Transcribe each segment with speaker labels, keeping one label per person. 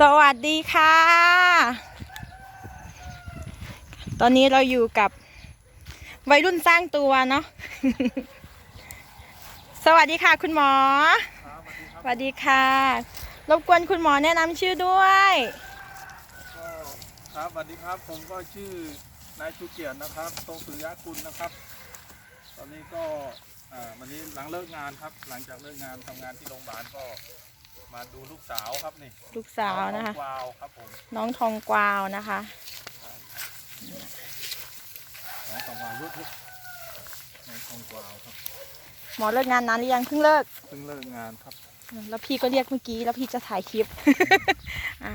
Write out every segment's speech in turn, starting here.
Speaker 1: สวัสดีค่ะ ตอนนี้เราอยู่กับวัยรุ่นสร้างตัวเนาะ สวัสดีค่ะคุณหมอ สวัสดีค่ะ รบกวนคุณหมอแนะนำชื่อด้วย
Speaker 2: ก็ครับสวัสดีครับผมก็ชื่อนายชูเกียรตินะครับตรงสุริยะคุณนะครับ ตอนนี้ก็อ่าวันนี้หลังเลิกงานครับ หลังจากเลิกงานทำงานที่โรงพยาบาลก็ มาดูลูกสาวครับนี่
Speaker 1: ลูกสาวนะคะ
Speaker 2: น้องวาวครับผม
Speaker 1: น้องทองกวาวนะคะ
Speaker 2: น้องทองวาวยุทธน้องทองกวาวครับ
Speaker 1: หมอเลิกงานนานหรือยังเพิ่งเลิก
Speaker 2: เพิ่งเลิกงานครับ
Speaker 1: แล้วพี่ก็เรียกเมื่อกี้แล้วพี่จะถ่ายคลิป อ่า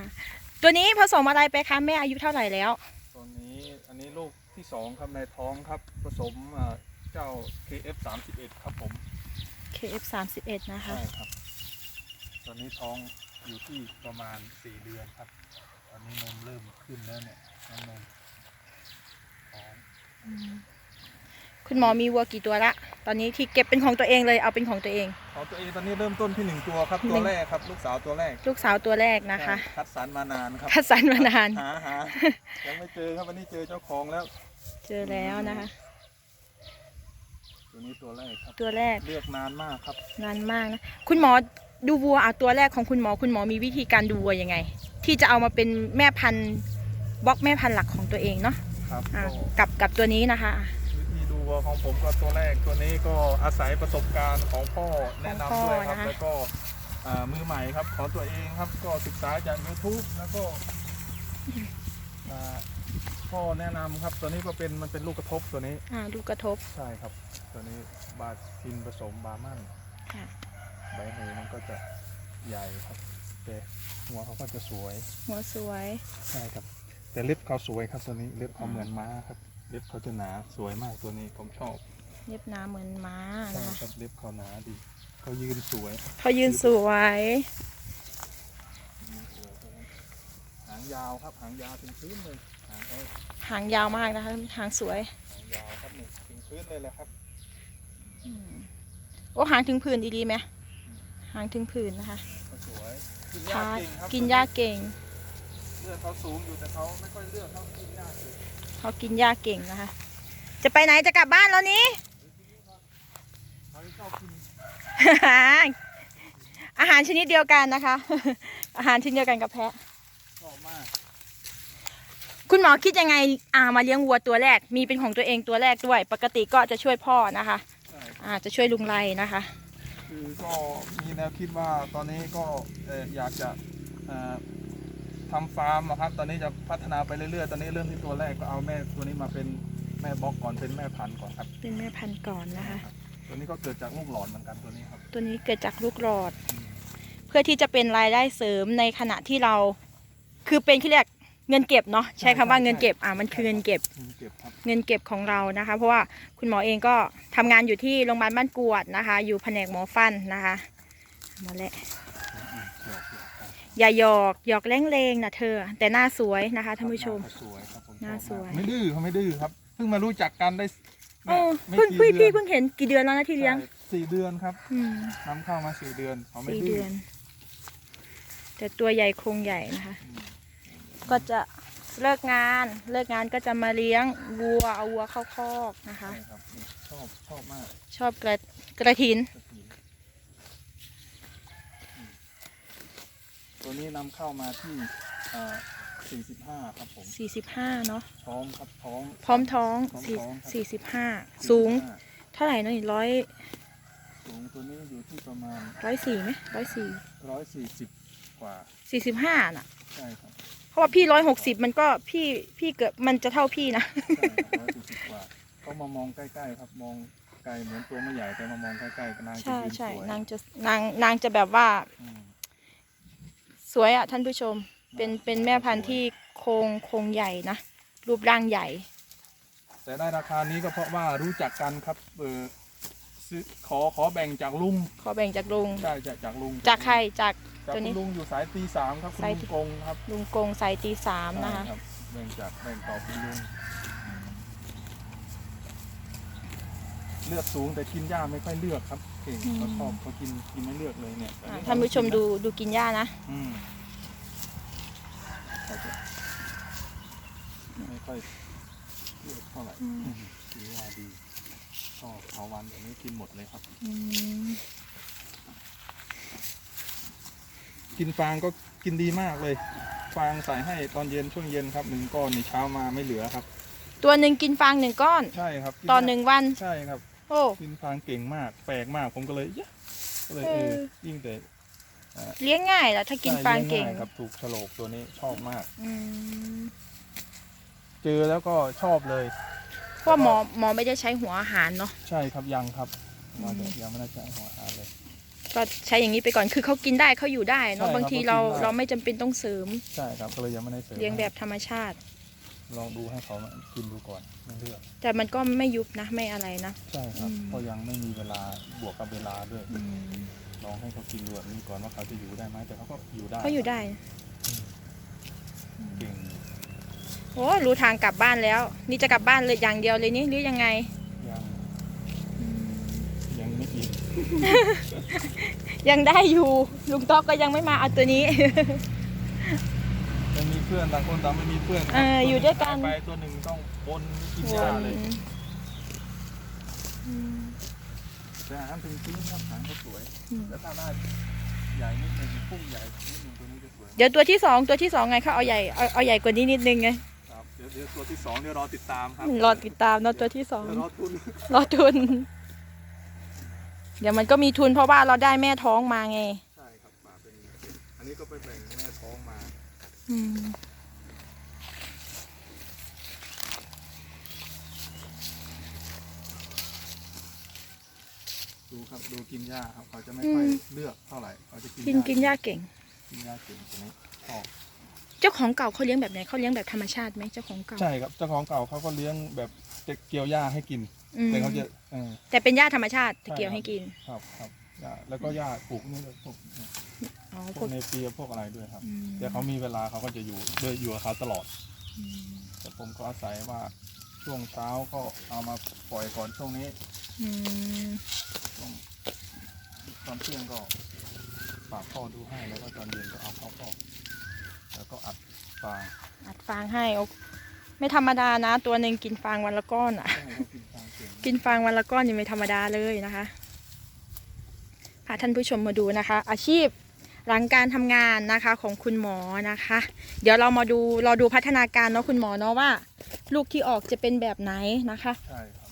Speaker 1: ตัวนี้ผสมอะไรไปคะแม่อายุเท่าไหร่แล้ว
Speaker 2: ตอนนี้อันนี้ลูกที่สองครับในท้องครับ ผสมอ่าเจ้า KF 3 1 ครับผม
Speaker 1: KF 31 นะคะ
Speaker 2: ใช่ครับ ตอนนี้ท้องอยู่ที่ประมาณ4เดือนครับ ตอนนี้นมเริ่มขึ้นแล้วเนี่ยน้ำนมท้อง
Speaker 1: คุณหมอมีวัวกี่ตัวละ ตอนนี้ที่เก็บเป็นของตัวเองเลย เอาเป็นของตัวเอง
Speaker 2: ของตัวเองตอนนี้เริ่มต้นที่หนึ่งตัวครับ
Speaker 1: หนึ่
Speaker 2: ตัว
Speaker 1: ง
Speaker 2: แรกครับ ลูกสาวตัวแรก
Speaker 1: ลูกสาวตัวแรกนะคะ
Speaker 2: ใช่คัดสรรมานานครับ
Speaker 1: คัดสรรมานาน
Speaker 2: หาหายังไม่เจอครับวันนี้เจอเจ้าของแล้ว
Speaker 1: เจอแล้วนะคะ
Speaker 2: ตัวนี้ตัวแรกครับ
Speaker 1: ตัวแรก
Speaker 2: เลือกนานมากครับ
Speaker 1: นานมากนะ คุณหมอ ดูวัวเอาตัวแรกของคุณหมอคุณหมอมีวิธีการดูวัวยังไง ที่จะเอามาเป็นแม่พันธุ์บล็อกแม่พันธุ์หลักของตัวเองเนาะ
Speaker 2: ครับ
Speaker 1: อะ
Speaker 2: ก็
Speaker 1: กับกับตัวนี้นะคะ
Speaker 2: วิธีดูวัวของผมก็ตัวแรกตัวนี้ก็อาศัยประสบการณ์ของพ่อแนะนำด้วยครับ
Speaker 1: ของพ่อนะคะ
Speaker 2: แล้วก็อ่ามือใหม่ครับของตัวเองครับก็ศึกษาจาก YouTube แล้วก็อ่าพ่อแนะนำครับ ตัวนี้ก็เป็นมันเป็นลูกกระทบตัวนี้
Speaker 1: อ่าดูกระทบ
Speaker 2: ใช่ครับ ตัวนี้บาทินผสมบาร์มัน
Speaker 1: ค่ะ
Speaker 2: ใบเหมันก็จะใหญ่ครับ แต่หัวเขาก็จะสวย
Speaker 1: หัวสวย
Speaker 2: ใช่ครับ แต่เล็บเขาสวยครับตัวนี้เล็บเขาเหมือนม้าครับ เล็บเขาจะหนาสวยมากตัวนี้ผมชอบ
Speaker 1: เรียบหนาเหมือนม้า
Speaker 2: ใช่
Speaker 1: นะคะ
Speaker 2: ครับเล็บเขาหนาดี เขายืนสวย
Speaker 1: เขายืนสวย
Speaker 2: ยืนสวยตัวนี้หางยาวครับหางยาวถึงพื้นเลยหางเขา
Speaker 1: หางยาวมากนะคะหางสวย
Speaker 2: หางยาวครับนี่ถึงพื้นเลยแหละครับ
Speaker 1: อืมโอ้หางถึงผืนดีๆไหม หางถึงผืนนะคะ
Speaker 2: เขาสวยกินหญ้า
Speaker 1: ค่ะ
Speaker 2: เก่งครับ
Speaker 1: กินหญ้าเก่ง
Speaker 2: เลือดเขาสูงอยู่แต่เขาไม่ค่อยเลือกเขากินหญ้าเก่ง
Speaker 1: เขากินหญ้าเก่งนะคะ จะไปไหนจะกลับบ้านแล้วนี้
Speaker 2: เขาชอบกิน
Speaker 1: อาหารชนิดเดียวกันนะคะ อาหารชนิดเดียวกันกับแพะ
Speaker 2: ชอบมาก
Speaker 1: คุณหมอคิดยังไงอ่ามาเลี้ยงวัวตัวแรกมีเป็นของตัวเองตัวแรกด้วย ปกติก็จะช่วยพ่อนะคะ
Speaker 2: ใช่
Speaker 1: อ่าจะช่วยลุงไรนะคะ
Speaker 2: คือก็มีแนวคิดว่าตอนนี้ก็เอ่ออยากจะเอ่อทำฟาร์มอะครับ ตอนนี้จะพัฒนาไปเรื่อยๆ ตอนนี้เริ่มที่ตัวแรกก็เอาแม่ตัวนี้มาเป็นแม่บล็อกก่อนเป็นแม่พันธุ์ก่อนครับ
Speaker 1: เป็นแม่พันธุ์ก่อนนะคะ
Speaker 2: ตัวนี้ก็เกิดจากลูกหลอนเหมือนกันตัวนี้ครับ
Speaker 1: ตัวนี้เกิดจากลูกหลอด เพื่อที่จะเป็นรายได้เสริมในขณะที่เรา คือเป็นที่เรียก เงินเก็บเนาะใช้คำว่าเงินเก็บอ่ามันคือเงินเก็บ
Speaker 2: อืมเก็บครับ
Speaker 1: เงินเก็บของเรานะคะ เพราะว่าคุณหมอเองก็ทำงานอยู่ที่โรงพยาบาลบ้านกวดนะคะ อยู่แผนกหมอฟันนะคะมาแล้ว
Speaker 2: อืมเกี่ยวเกี่ยวครับ
Speaker 1: อย่าหยอกหยอกแรงเลงนะเธอ แต่หน้าสวยนะคะท่านผู้ชม
Speaker 2: หน้เขาสวยครับผม
Speaker 1: หน้า
Speaker 2: ชอบมก
Speaker 1: สวย
Speaker 2: ไม่ดื้อเขาไม่ดื้อครับเพิ่งมารู้จักกันได้
Speaker 1: โอ้
Speaker 2: ไม่
Speaker 1: เพิ่ง
Speaker 2: กี่
Speaker 1: พี่
Speaker 2: ดื
Speaker 1: พี่
Speaker 2: อน
Speaker 1: เพิ่งเห็นกี่เดือนแล้วนะที่เลี้ยง
Speaker 2: ใช่สี่เดือนครับ
Speaker 1: อืม
Speaker 2: นำเข้ามาสี่เดือนเขาไม่
Speaker 1: สี่
Speaker 2: ดื้
Speaker 1: เดื
Speaker 2: อ
Speaker 1: อนแต่ตัวใหญ่โครงใหญ่นะคะ ก็จะเลิกงานเลิกงานก็จะมาเลี้ยงวัวเอาวัวเข้าคอกนะคะ
Speaker 2: ใช่ครับนี่ชอบชอบมาก
Speaker 1: ชอบกระกระถิน
Speaker 2: กระถิ่นอืมตัวนี้นำเข้ามาที่อ่า45 ครับผม
Speaker 1: 45เนาะ
Speaker 2: ท้องครับท้อง
Speaker 1: พร้อมท้อง
Speaker 2: พร้อม
Speaker 1: สี่
Speaker 2: ท้องครับ
Speaker 1: สี่สิบห้าสูง
Speaker 2: 45
Speaker 1: เท่าไหร่เนาะร้อย
Speaker 2: สูงตัวนี้อยู่ที่ประมาณ
Speaker 1: ร้อยสี่ไหมร้อยสี่
Speaker 2: 140 กว่า
Speaker 1: สี่สิบห้าน่ะ
Speaker 2: ใช่ครับ
Speaker 1: เพราะว่าพี่ร้อยหกสิบมันก็พี่พี่เกิดมันจะเท่าพี่นะ
Speaker 2: ใช่ครับ140กว่าเขามามองใกล้ๆครับมองไกลเหมือนตัวไม่ใหญ่แต่มามองใกล้ๆก็นางจะ
Speaker 1: ใช่
Speaker 2: ยืนส
Speaker 1: ใช่
Speaker 2: วย
Speaker 1: นางจะนางนางจะแบบว่า
Speaker 2: อืม
Speaker 1: สวยอะท่านผู้ชม เป็นเป็นแม่พันธุ์ที่โครงโครงใหญ่นะ รูปร่างใหญ่
Speaker 2: แต่ได้ราคานี้ก็เพราะว่ารู้จักกันครับเออซื้อขอขอแบ่งจากลุง
Speaker 1: ขอแบ่งจากลุง
Speaker 2: ใช่จากจากลุง
Speaker 1: จากใครจาก
Speaker 2: จากคุณลุงอยู่สายตีสามครับคุณลุงกงครับ
Speaker 1: ลุงกงสายตีสามนะคะ
Speaker 2: เนื่องจากแบ่งต่อคุณลุงเลือดสูงแต่กินหญ้าไม่ค่อยเลือกครับเก่งเขาชอบเขากินกินไม่เลือกเลยเนี่ย
Speaker 1: ท่านผู้ชมดูดูกินหญ้านะ
Speaker 2: ไม่ค่อยเลือกเท่าไหร่กินหญ้าดีชอบเผาวันอย่างนี้กินหมดเลยครับ กินฟางก็กินดีมากเลย ฟางใส่ให้ตอนเย็นช่วงเย็นครับหนึ่งก้อนในเช้ามาไม่เหลือครับ
Speaker 1: ตัวหนึ่งกินฟางหนึ่งก้อน
Speaker 2: ใช่ครับกิ
Speaker 1: ต่อหนึ่งวัน
Speaker 2: ใช่ครับ
Speaker 1: โอ้
Speaker 2: กินฟางเก่งมากแปลกมากผมก็เลยยะก็เลยเออ
Speaker 1: เออ
Speaker 2: ยิ่งแต่
Speaker 1: เลี้ยงง่ายเหรอถ้ากินฟางเก่ง
Speaker 2: ใช่ลี้ยยครับถูกโฉลกตัวนี้ชอบมาก
Speaker 1: อืม
Speaker 2: เจอแล้วก็ชอบเลย
Speaker 1: เพราะหมอหมอไม่ได้ใช้หัวอาหารเนาะ
Speaker 2: ใช่ครับยังครับ
Speaker 1: อืม
Speaker 2: ว่าจะยังไม่ได้ใช้หัวอาหารเลย
Speaker 1: ก็ใช้อย่างนี้ไปก่อนคือเขากินได้เขาอยู่ได้เนาะ
Speaker 2: ใช่ครับ
Speaker 1: บางที
Speaker 2: เขา
Speaker 1: เรา
Speaker 2: กินได้
Speaker 1: เราไม่จำเป็นต้องเสริม
Speaker 2: ใช่ครับก็เลยยังไม่ได้เสริม
Speaker 1: เลี้ยงแบบธรรมชาติ
Speaker 2: ลองดูให้เขามากินดูก่อนไม่เลือก
Speaker 1: แต่มันก็ไม่ยุบนะไม่อะไรนะ
Speaker 2: ใช่ครับ
Speaker 1: อืม
Speaker 2: เพราะยังไม่มีเวลาบวกกับเวลาด้วย
Speaker 1: อืม
Speaker 2: ลองให้เขากินดูแบบนี้ก่อนว่าเขาจะอยู่ได้ไหมแต่เขาก็อยู่ได้
Speaker 1: เขาอยู่ได้
Speaker 2: เก่ง
Speaker 1: โอ้รู้ทางกลับบ้านแล้ว นี่จะกลับบ้านเลยอย่างเดียวเลยนี่หรือยังไง
Speaker 2: ยังยังไม่อิ่ม
Speaker 1: ยังได้อยู่ ลุงต๊อกก็ยังไม่มาเอาตัวนี้
Speaker 2: ยังมีเพื่อนต่างคนต่างไม่มีเพื่อนครับ
Speaker 1: เอออยู่ด้วยกัน
Speaker 2: ไปตัวหนึ่งต้องบนกินหญ้าเลย
Speaker 1: อืม
Speaker 2: แต่อาหารถึงพื้นครับหางก็สวย
Speaker 1: อืม
Speaker 2: แล้วถ้าหน้าใหญ่นิดนึงพุ่งใหญ่นิดนึงตัวนี้จะสวย
Speaker 1: เดี๋ยวตัวที่สองตัวที่สองไงเขาเอาใหญ่เอาเอาใหญ่กว่านี้นิดนึงไง
Speaker 2: ครับเดี๋ยวเดี๋ยวตัวที่สองเดี๋ยวรอติดตามครับ
Speaker 1: รอติดตามเนาะตัวที่สอง
Speaker 2: เดี๋ยวรอทุน
Speaker 1: รอทุน เดี๋ยวมันก็มีทุนเพราะว่าเราได้แม่ท้องมาไง
Speaker 2: ใช่ครับมาเป็น อันนี้ก็ไปแบ่งแม่ท้องมา
Speaker 1: อืม
Speaker 2: ดูครับดูกินหญ้าครับเขาจะไม่ค่อยเลือกเท่าไหร่เขาจะกิน
Speaker 1: กิน
Speaker 2: หญ้า
Speaker 1: กินหญ้าเก่ง
Speaker 2: กินหญ้าเก่งตัวนี้ชอบ
Speaker 1: เจ้าของเก่าเขาเลี้ยงแบบไหนเขาเลี้ยงแบบธรรมชาติไหมเจ้าของเก่า
Speaker 2: ใช่ครับเจ้าของเก่าเขาก็เลี้ยงแบบจะเกี่ยวหญ้าให้กิน
Speaker 1: อืม
Speaker 2: แต่เขาจะเออ
Speaker 1: แต่เป็นหญ้าธรรมชาติตะ
Speaker 2: ใช่
Speaker 1: เกียว
Speaker 2: ครับ
Speaker 1: ให้กิน
Speaker 2: ครับครับหญ้าแล้วก็หญ้าปลูกนี่ก็พวก
Speaker 1: อ๋อ
Speaker 2: พ
Speaker 1: พ
Speaker 2: ว
Speaker 1: ว
Speaker 2: ก
Speaker 1: ก
Speaker 2: เนเปียพวกอะไรด้วยครับ
Speaker 1: อืม
Speaker 2: แต่เขามีเวลาเขาก็จะอยู่ด้วยอยู่กับเขาตลอด
Speaker 1: อืม
Speaker 2: แต่ผมก็อาศัยว่าช่วงเช้าก็เอามาปล่อยก่อนช่วงนี้
Speaker 1: อืม
Speaker 2: ช่วงตอนเที่ยงก็ฝากพ่อดูให้แล้วก็ตอนเย็นก็เอาเข้าพ่อแล้วก็อัดฟาง
Speaker 1: อัดฟางให้โอ้ไม่ธรรมดานะ ตัวหนึ่งกินฟางวันละก้อนอะ
Speaker 2: ใช่เขากินฟางเก่ง
Speaker 1: กินฟางวันละก้อนยังไม่ธรรมดาเลยนะคะพาท่านผู้ชมมาดูนะคะ อาชีพหลังการทำงานนะคะของคุณหมอนะคะ เดี๋ยวเรามาดูรอดูพัฒนาการเนาะคุณหมอเนาะว่า ลูกที่ออกจะเป็นแบบไหนนะคะ
Speaker 2: ใช่ครับ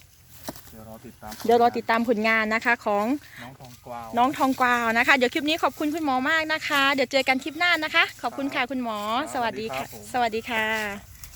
Speaker 2: เดี๋ยวรอติดตาม
Speaker 1: เดี๋ยวรอติดตามผลงานนะคะของ
Speaker 2: น้องทองกวาว
Speaker 1: น้องทองกวาวนะคะ เดี๋ยวคลิปนี้ขอบคุณคุณหมอมากนะคะ เดี๋ยวเจอกันคลิปหน้านะคะ ขอบคุณค่ะคุณหมอ สวัสดีค่ะ สวัสดีค่ะ